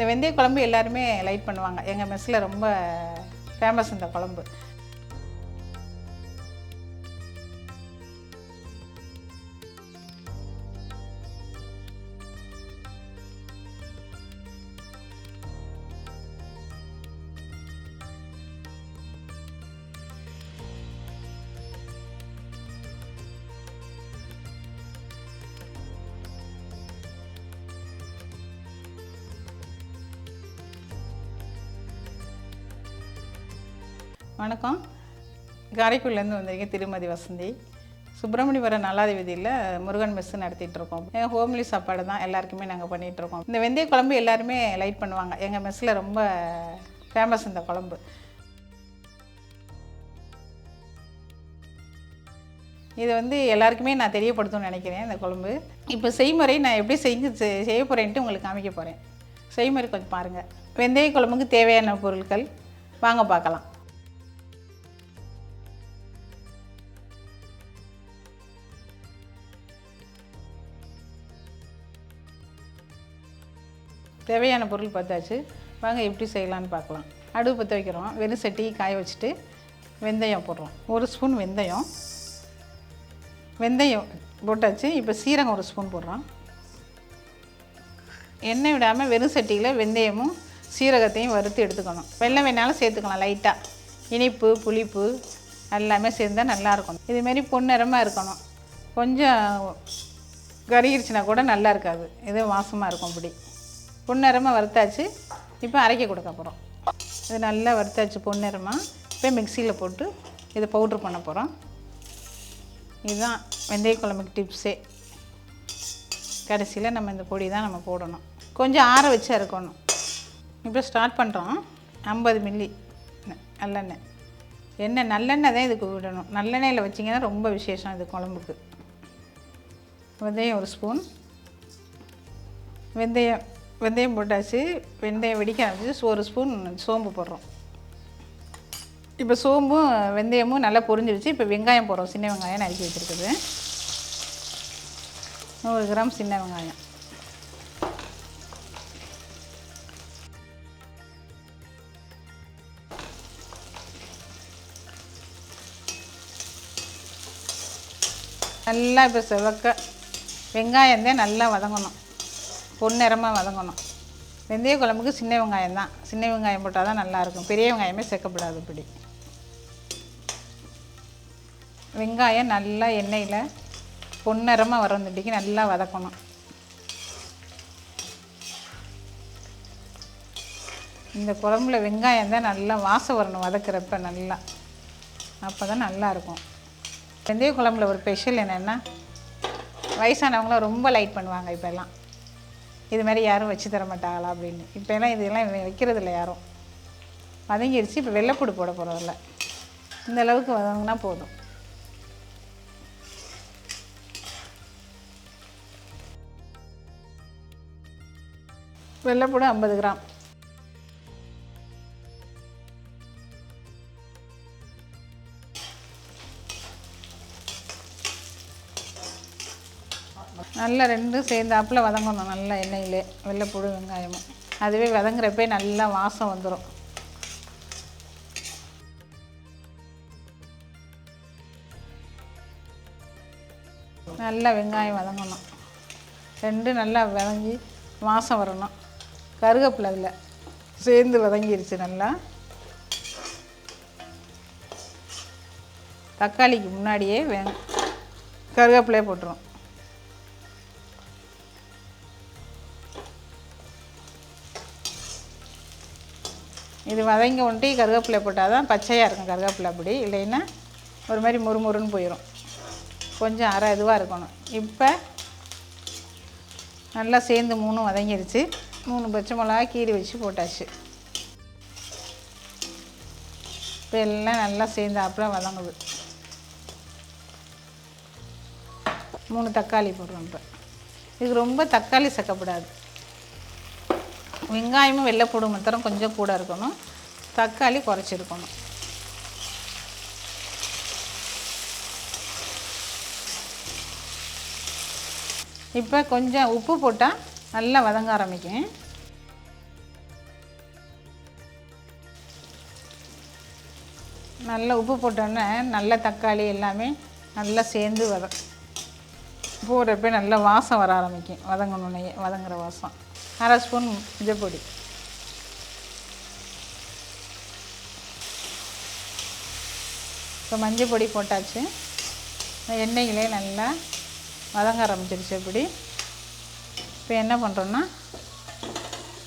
இந்த வெந்தய குழம்பு எல்லாருமே லைக் பண்ணுவாங்க. எங்கள் மெஸ்ஸில் ரொம்ப ஃபேமஸ் இந்த குழம்பு. வணக்கம். காரைக்குடிலேருந்து வந்திருக்க திருமதி வசந்தி. சுப்பிரமணியபுரம் நல்லாதிபதியில் முருகன் மெஸ் நடத்திட்டுருக்கோம். எங்கள் ஹோம்லி சாப்பாடு தான் எல்லாருக்குமே நாங்கள் பண்ணிகிட்டு இருக்கோம் இந்த வெந்தய குழம்பு எல்லாருமே லைட் பண்ணுவாங்க. எங்கள் மெஸ்ஸில் ரொம்ப ஃபேமஸ் இந்த குழம்பு. இது வந்து எல்லாருக்குமே நான் தெரியப்படுத்தணும்னு நினைக்கிறேன் இந்த குழம்பு. இப்போ செய்முறை நான் எப்படி செஞ்சு செ- செய்ய போகிறேன்ட்டு உங்களுக்கு காமிக்க போகிறேன் செய்முறை கொஞ்சம் பாருங்கள் வெந்தய குழம்புக்கு தேவையான பொருட்கள். வாங்க பார்க்கலாம். தேவையான பொருள் பார்த்தாச்சு. வாங்க எப்படி செய்யலான்னு பார்க்கலாம். அடுப்பு பற்ற வைக்கிறோம். வெறும் சட்டி காய வச்சுட்டு வெந்தயம் போடுறோம். ஒரு ஸ்பூன் வெந்தயம். வெந்தயம் போட்டாச்சு. இப்போ சீரகம் ஒரு ஸ்பூன் போடுறோம். எண்ணெய் விடாமல் வெறும் சட்டியில் வெந்தயமும் சீரகத்தையும் வறுத்து எடுத்துக்கணும். வெள்ளம் வேணாலும் சேர்த்துக்கலாம் லைட்டாக இனிப்பு புளிப்பு எல்லாமே சேர்ந்தால் நல்லாயிருக்கும் இதுமாரி பொன்னிறமாக இருக்கணும். கொஞ்சம் கருகிருச்சுனா கூட நல்லா இருக்காது. இது வாசமாக இருக்கும் இப்படி பொன்னிறமாக வறுத்தாச்சு. இப்போ அரைக்க கொடுக்க போகிறோம் இது நல்லா வறுத்தாச்சு பொன்னிறமாக இப்போ மிக்சியில் போட்டு இதை பவுட்ரு பண்ண போகிறோம் இதுதான் வெந்தய குழம்புக்கு டிப்ஸே கடைசியில் நம்ம இந்த பொடி தான் நம்ம போடணும். கொஞ்சம் ஆற வச்சு அரைக்கணும். இப்போ ஸ்டார்ட் பண்ணுறோம் ஐம்பது மில்லி நல்லெண்ணெய். எண்ணெய் நல்லெண்ணெய் தான் இதுக்கு விடணும். நல்லெண்ணெயில் வச்சிங்கன்னா ரொம்ப விசேஷம் இது குழம்புக்கு. வெந்தயம் ஒரு ஸ்பூன் வெந்தயம் வெந்தயம் போட்டாச்சு. வெந்தயம் வெடிக்க ஆரம்பிச்சு ஒரு ஸ்பூன் சோம்பு போடுறோம். இப்போ சோம்பும் வெந்தயமும் நல்லா பொரிஞ்சிருச்சு. இப்போ வெங்காயம் போடுறோம். சின்ன வெங்காயம் நறுக்கி வச்சுருக்குது நூறு கிராம் சின்ன வெங்காயம். நல்லா இப்போ செவக்க வெங்காயம் தான் நல்லா வதங்கணும். பொன்னிறமாக வதங்கணும். வெந்தய குழம்புக்கு சின்ன வெங்காயம் தான். சின்ன வெங்காயம் போட்டால் தான் நல்லாயிருக்கும் பெரிய வெங்காயமே சேர்க்கப்படாது இப்படி. வெங்காயம் நல்லா எண்ணெயில் பொன்னிறமாக வரந்துட்டிக்கு நல்லா வதக்கணும். இந்த குழம்புல வெங்காயம் தான் நல்லா வாசம் வரணும் வதக்கிறப்ப நல்லா. அப்போ தான் நல்லாயிருக்கும் வெந்தய குழம்புல ஒரு ஸ்பெஷல் என்னென்னா வயசானவங்களாம் ரொம்ப லைட் பண்ணுவாங்க இப்போல்லாம். இது மாதிரி யாரும் வச்சு தர மாட்டாங்களா அப்படின்னு. இப்போ எல்லாம் இதெல்லாம் வைக்கிறது இல்லை யாரும். வதங்கிடுச்சு இப்போ வெள்ளைப்பூடு போட போகிறதில்ல இந்த அளவுக்கு வதங்கினா போதும். வெள்ளைப்பூடு ஐம்பது கிராம். நல்லா ரெண்டும் சேர்ந்தாப்புல வதங்கணும் நல்லா எண்ணெயிலே. வெள்ளைப்பூடு வெங்காயமும். அதுவே வதங்குறப்பே நல்லா வாசம் வந்துடும் நல்லா வெங்காயம் வதங்கணும். ரெண்டும் நல்லா வதங்கி வாசம் வரணும். கருகப்பில் அதில் சேர்ந்து வதங்கிருச்சு நல்லா. தக்காளிக்கு முன்னாடியே வெ கருவேப்பிலையே போட்டுரும். இது வதங்கி ஒன்ட்டி கருவேப்பிலை போட்டால் தான் பச்சையாக இருக்கும் கருவேப்பிலை அப்படி. இல்லைன்னா ஒரு மாதிரி முறுமுறுன்னு போயிடும் கொஞ்சம் அரை இதுவாக இருக்கணும். இப்போ நல்லா சேர்ந்து மூணும் வதங்கிடுச்சு மூணு பச்சை மிளகா கீறி வச்சு போட்டாச்சு. இப்போ எல்லாம் நல்லா சேர்ந்து அப்புறம் வதங்குது. மூணு தக்காளி போடுறோம் இப்போ. இதுக்கு ரொம்ப தக்காளி சேர்க்கப்படாது வெங்காயமும் வெள்ளைப்பூடு மாத்திரம் கொஞ்சம் கூட இருக்கணும். தக்காளி குறைச்சிருக்கணும். இப்போ கொஞ்சம் உப்பு போட்டால் நல்லா வதங்க ஆரம்பிக்கும். நல்லா உப்பு போட்டோன்னே நல்ல தக்காளி எல்லாமே நல்லா சேர்ந்து வத போகிறப்ப நல்லா வாசம் வர ஆரம்பிக்கும். வதங்கணுன்னே வதங்குற வாசம். அரை ஸ்பூன் மஞ்சப்பொடி இப்போ மஞ்சள் பொடி போட்டாச்சு. எண்ணெயிலே நல்லா வதங்க ஆரம்பிச்சிருச்சு இப்படி. இப்போ என்ன பண்ணுறோன்னா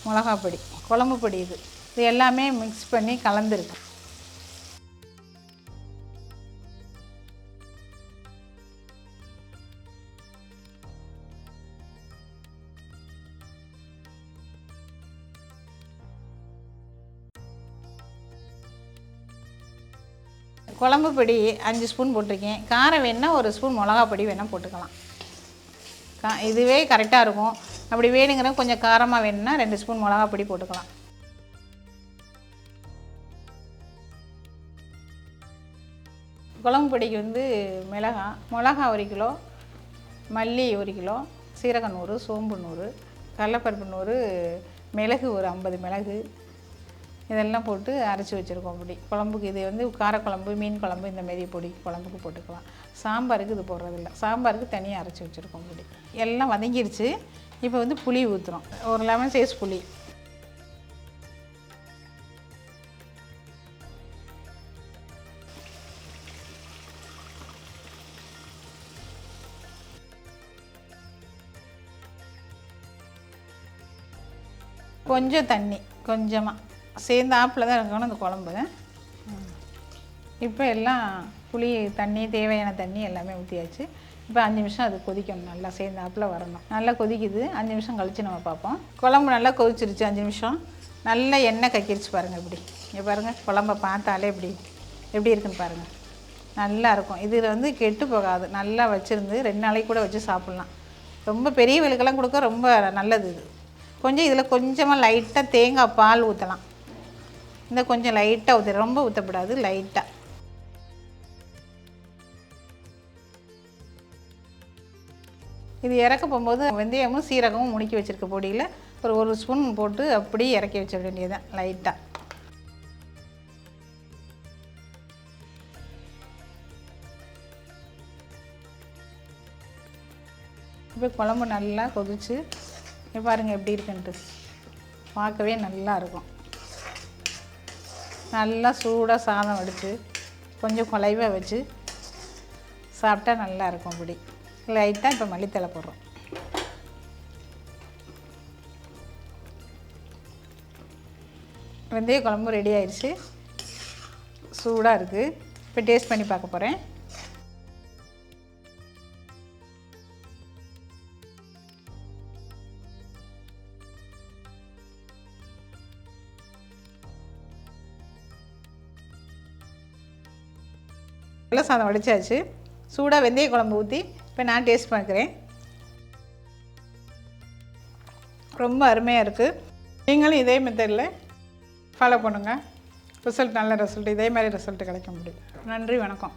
மிளகாப்பொடி குழம்பு பொடி இது. இது எல்லாமே மிக்ஸ் பண்ணி கலந்துருக்கு குழம்பு பொடி அஞ்சு ஸ்பூன் போட்டிருக்கேன். காரம் வேணால் ஒரு ஸ்பூன் மிளகா பொடி வேணால் போட்டுக்கலாம். கா இதுவே கரெக்டாக இருக்கும். அப்படி வேணுங்கிற கொஞ்சம் காரமாக வேணும்னா ரெண்டு ஸ்பூன் மிளகா பொடி போட்டுக்கலாம். குழம்பு பொடிக்கு வந்து மிளகா மிளகா ஒரு கிலோ மல்லி ஒரு கிலோ சீரகம் நூறு சோம்பு நூறு கடலப்பருப்பு நூறு மிளகு ஒரு ஐம்பது மிளகு இதெல்லாம் போட்டு அரைச்சி வச்சுருக்கோம் பொடி. குழம்புக்கு இது வந்து காரக்குழம்பு மீன் குழம்பு இந்த மாரி பொடி குழம்புக்கு போட்டுக்கலாம். சாம்பாருக்கு இது போடுறதில்ல. சாம்பாருக்கு தனியாக அரைச்சி வச்சுருக்கோம் பொடி. எல்லாம் வதங்கிருச்சு. இப்போ வந்து புளி ஊற்றுறோம் ஒரு லெமன் சைஸ் புளி. கொஞ்சம் தண்ணி. கொஞ்சமாக சேர்ந்த ஆப்பில் தான் இருக்கணும் அந்த குழம்பு. இப்போ எல்லாம் புளி தண்ணி தேவையான தண்ணி எல்லாமே ஊற்றியாச்சு இப்போ அஞ்சு நிமிஷம் அது கொதிக்கணும். நல்லா சேர்ந்த ஆப்பில் வரணும். நல்லா கொதிக்குது. அஞ்சு நிமிஷம் கழித்து நம்ம பார்ப்போம். குழம்பு நல்லா கொதிச்சிருச்சு அஞ்சு நிமிஷம். நல்லா எண்ணெய் கக்கிருச்சு பாருங்கள் இப்படி. இங்கே பாருங்கள் குழம்ப பார்த்தாலே இப்படி. எப்படி இருக்குன்னு பாருங்கள் நல்லா இருக்கும். இதில் வந்து கெட்டு போகாது. நல்லா வச்சுருந்து ரெண்டு நாளைக்கு கூட வச்சு சாப்பிட்லாம். ரொம்ப பெரியவர்களுக்கெல்லாம் கொடுக்க ரொம்ப நல்லது இது. கொஞ்சம் இதில் கொஞ்சமாக லைட்டாக தேங்காய் பால் ஊற்றலாம் இந்த கொஞ்சம் லைட்டாக ஊற்ற ரொம்ப ஊற்றப்படாது லைட்டாக இது இறக்க போகும்போது வெந்தயமும் சீரகமும் முடுக்கி வச்சுருக்க பொடியில் ஒரு ஒரு ஸ்பூன் போட்டு அப்படியே இறக்கி வச்சிட வேண்டியதுதான் லைட்டாக இப்போ குழம்பு நல்லா கொதிச்சு பாருங்கள் எப்படி இருக்குன்ட்டு. பார்க்கவே நல்லா இருக்கும். நல்லா சூடாக சாதம் வடித்து கொஞ்சம் குலைவாக வச்சு சாப்பிட்டா நல்லா இருக்கும் அப்படி லைட்டாக இப்போ மல்லித்தலை போடுறோம். வெந்தய குழம்பு ரெடி ஆயிடுச்சு. சூடாக இருக்குது இப்போ டேஸ்ட் பண்ணி பார்க்க போகிறேன் வெள்ளை சாதம் வடித்தாச்சு சூடாக வெந்தய குழம்பு ஊற்றி இப்போ நான் டேஸ்ட் பார்க்குறேன். ரொம்ப அருமையாக இருக்குது நீங்களும் இதே மெத்தடில் ஃபாலோ பண்ணுங்கள் ரிசல்ட் நல்ல ரிசல்ட் இதே மாதிரி ரிசல்ட் கிடைக்க முடியும். நன்றி வணக்கம்.